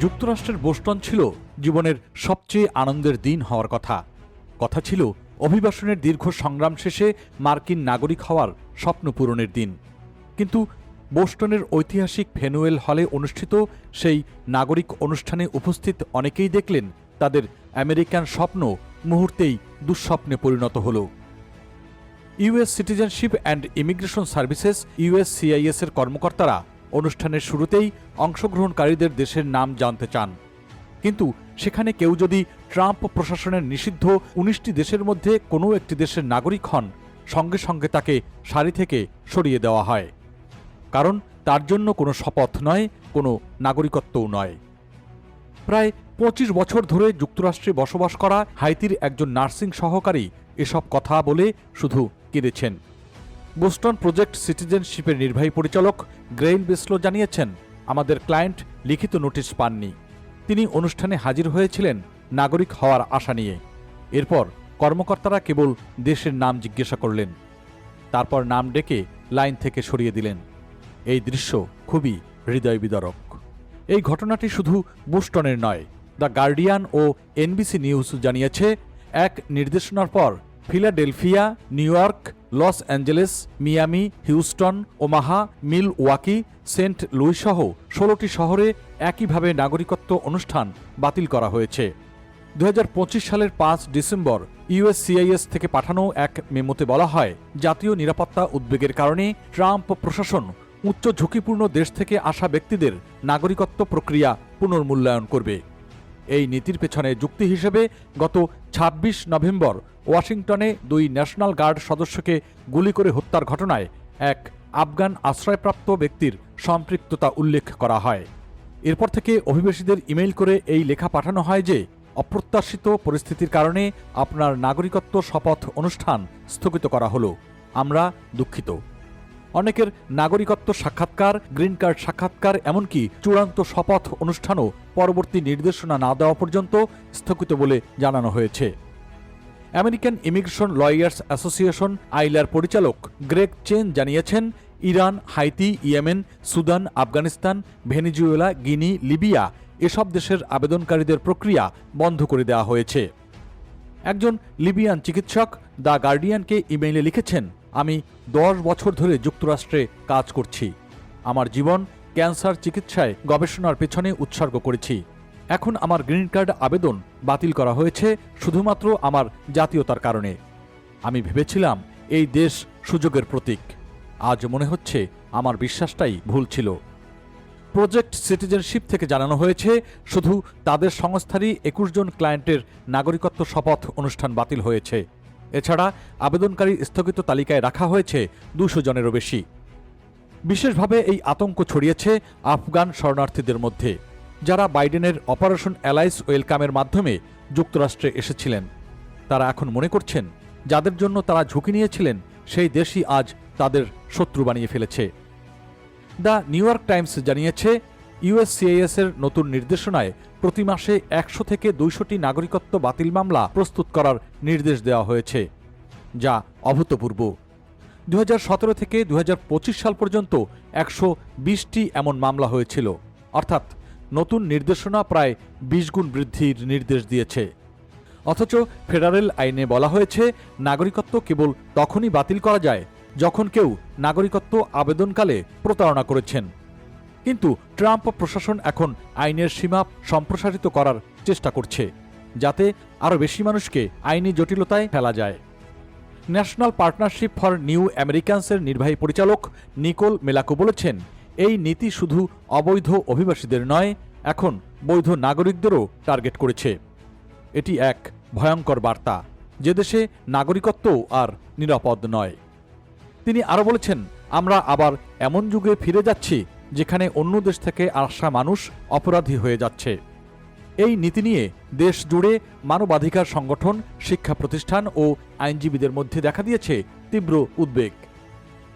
যুক্তরাষ্ট্রের বোস্টন ছিল জীবনের সবচেয়ে আনন্দের দিন হওয়ার কথা। কথা ছিল অভিবাসনের দীর্ঘ সংগ্রাম শেষে মার্কিন নাগরিক হওয়ার স্বপ্ন পূরণের দিন। কিন্তু বোস্টনের ঐতিহাসিক ফেনুয়েল হলে অনুষ্ঠিত সেই নাগরিক অনুষ্ঠানে উপস্থিত অনেকেই দেখলেন তাদের আমেরিকান স্বপ্ন মুহূর্তেই দুঃস্বপ্নে পরিণত হল। US citizenship and immigration services USCIS এর কর্মকর্তারা অনুষ্ঠানের শুরুতেই অংশগ্রহণকারীদের দেশের নাম জানতে চান। কিন্তু সেখানে কেউ যদি ট্রাম্প প্রশাসনের নিষিদ্ধ উনিশটি দেশের মধ্যে কোনো একটি দেশের নাগরিক হন, সঙ্গে সঙ্গে তাকে সারি থেকে সরিয়ে দেওয়া হয়। কারণ তার জন্য কোনো শপথ নয়, কোনো নাগরিকত্বও নয়। প্রায় পঁচিশ বছর ধরে যুক্তরাষ্ট্রে বসবাস করা হাইতির একজন নার্সিং সহকারী এসব কথা বলে শুধু কেঁদেছেন। বোস্টন প্রজেক্ট সিটিজেনশিপের নির্বাহী পরিচালক গ্রেইল বেসলো জানিয়েছেন, আমাদের ক্লায়েন্ট লিখিত নোটিশ পাননি। তিনি অনুষ্ঠানে হাজির হয়েছিলেন নাগরিক হওয়ার আশা নিয়ে। এরপর কর্মকর্তারা কেবল দেশের নাম জিজ্ঞাসা করলেন। তারপর নাম ডেকে লাইন থেকে সরিয়ে দিলেন। এই দৃশ্য খুবই হৃদয় বিদারক এই ঘটনাটি শুধু বুস্টনের নয়, দ্য গার্ডিয়ান ও এনবিসি নিউজ জানিয়েছে, এক নির্দেশনার পর Philadelphia, New York, Los Angeles, Miami, Houston, Omaha Milwaukee Saint লুইসহ ষোলোটি শহরে একইভাবে নাগরিকত্ব অনুষ্ঠান বাতিল করা হয়েছে। দু হাজার পঁচিশ সালের পাঁচ ডিসেম্বর ইউএসসিআইএস থেকে পাঠানো এক মেমোতে বলা হয়, জাতীয় নিরাপত্তা উদ্বেগের কারণে ট্রাম্প প্রশাসন উচ্চ ঝুঁকিপূর্ণ দেশ থেকে আসা ব্যক্তিদের নাগরিকত্ব প্রক্রিয়া পুনর্মূল্যায়ন করবে। এই নীতির পেছনে যুক্তি হিসেবে গত ২৬ নভেম্বর ওয়াশিংটনে দুই ন্যাশনাল গার্ড সদস্যকে গুলি করে হত্যার ঘটনায় এক আফগান আশ্রয়প্রাপ্ত ব্যক্তির সম্পৃক্ততা উল্লেখ করা হয়। এরপর থেকে অভিবাসীদের ইমেইল করে এই লেখা পাঠানো হয় যে, অপ্রত্যাশিত পরিস্থিতির কারণে আপনার নাগরিকত্ব শপথ অনুষ্ঠান স্থগিত করা হলো। আমরা দুঃখিত। অনেকের নাগরিকত্ব সাক্ষাৎকার, গ্রিন কার্ড সাক্ষাৎকার, এমনকি চূড়ান্ত শপথ অনুষ্ঠানও পরবর্তী নির্দেশনা না দেওয়া পর্যন্ত স্থগিত বলে জানানো হয়েছে। আমেরিকান ইমিগ্রেশন লয়ার্স অ্যাসোসিয়েশন আইলার পরিচালক গ্রেগ চেন জানিয়েছেন, Iran, Haiti, Yemen, Sudan, Afghanistan, Venezuela, Guinea, Libya এসব দেশের আবেদনকারীদের প্রক্রিয়া বন্ধ করে দেওয়া হয়েছে। একজন লিবিয়ান চিকিৎসক দ্য গার্ডিয়ানকে ইমেইলে লিখেছেন আমি দশ বছর ধরে যুক্তরাষ্ট্রে কাজ করছি। আমার জীবন ক্যান্সার চিকিৎসায় গবেষণার পেছনে উৎসর্গ করেছি। এখন আমার গ্রিন কার্ড আবেদন বাতিল করা হয়েছে শুধুমাত্র আমার জাতীয়তার কারণে। আমি ভেবেছিলাম এই দেশ সুযোগের প্রতীক। আজ মনে হচ্ছে আমার বিশ্বাসটাই ভুল ছিল। প্রজেক্ট সিটিজেনশিপ থেকে জানানো হয়েছে, শুধু তাদের সংস্থারই একুশ জন ক্লায়েন্টের নাগরিকত্ব শপথ অনুষ্ঠান বাতিল হয়েছে। এছাড়া আবেদনকারী স্থগিত তালিকায় রাখা হয়েছে দুশো জনেরও বেশি। বিশেষভাবে এই আতঙ্ক ছড়িয়েছে আফগান শরণার্থীদের মধ্যে, যারা বাইডেনের অপারেশন অ্যালাইস ওয়েলকামের মাধ্যমে যুক্তরাষ্ট্রে এসেছিলেন। তারা এখন মনে করছেন, যাদের জন্য তারা ঝুঁকি নিয়েছিলেন, সেই দেশই আজ তাদের শত্রু বানিয়ে ফেলেছে। দ্য নিউ ইয়র্ক টাইমস জানিয়েছে ইউএসসিআইএস এর নতুন নির্দেশনায় প্রতি মাসে একশো থেকে দুইশোটি নাগরিকত্ব বাতিল মামলা প্রস্তুত করার নির্দেশ দেওয়া হয়েছে, যা অভূতপূর্ব। দু হাজার সতেরো থেকে দুহাজার পঁচিশ সাল পর্যন্ত একশো বিশটি এমন মামলা হয়েছিল, অর্থাৎ নতুন নির্দেশনা প্রায় বিশ গুণ বৃদ্ধির নির্দেশ দিয়েছে। অথচ ফেডারেল আইনে বলা হয়েছে, নাগরিকত্ব কেবল তখনই বাতিল করা যায় যখন কেউ নাগরিকত্ব আবেদনকালে প্রতারণা করেছেন। কিন্তু ট্রাম্প প্রশাসন এখন আইনের সীমা সম্প্রসারিত করার চেষ্টা করছে, যাতে আরও বেশি মানুষকে আইনি জটিলতায় ফেলা যায়। ন্যাশনাল পার্টনারশিপ ফর নিউ আমেরিকানসের নির্বাহী পরিচালক নিকোল মেলাকো বলেছেন, এই নীতি শুধু অবৈধ অভিবাসীদের নয়, এখন বৈধ নাগরিকদেরও টার্গেট করেছে। এটি এক ভয়ঙ্কর বার্তা, যে দেশে নাগরিকত্ব আর নিরাপদ নয়। তিনি আরও বলেছেন, আমরা আবার এমন যুগে ফিরে যাচ্ছি যেখানে অন্য দেশ থেকে আসা মানুষ অপরাধী হয়ে যাচ্ছে। এই নীতি নিয়ে দেশ জুড়ে মানবাধিকার সংগঠন, শিক্ষা প্রতিষ্ঠান ও আইনজীবীদের মধ্যে দেখা দিয়েছে তীব্র উদ্বেগ।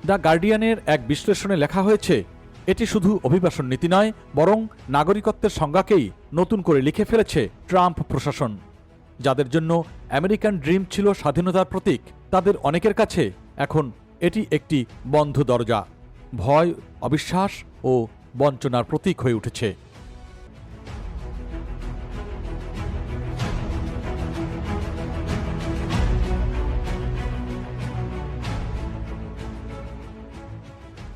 দ্য গার্ডিয়ানের এক বিশ্লেষণে লেখা হয়েছে, এটি শুধু অভিবাসন নীতি নয়, বরং নাগরিকত্বের সংজ্ঞাকেই নতুন করে লিখে ফেলেছে ট্রাম্প প্রশাসন। যাদের জন্য আমেরিকান ড্রিম ছিল স্বাধীনতার প্রতীক, তাদের অনেকের কাছে এখন এটি একটি বন্ধ দরজা। ভয়, অবিশ্বাস ও বঞ্চনার প্রতীক হয়ে উঠেছে।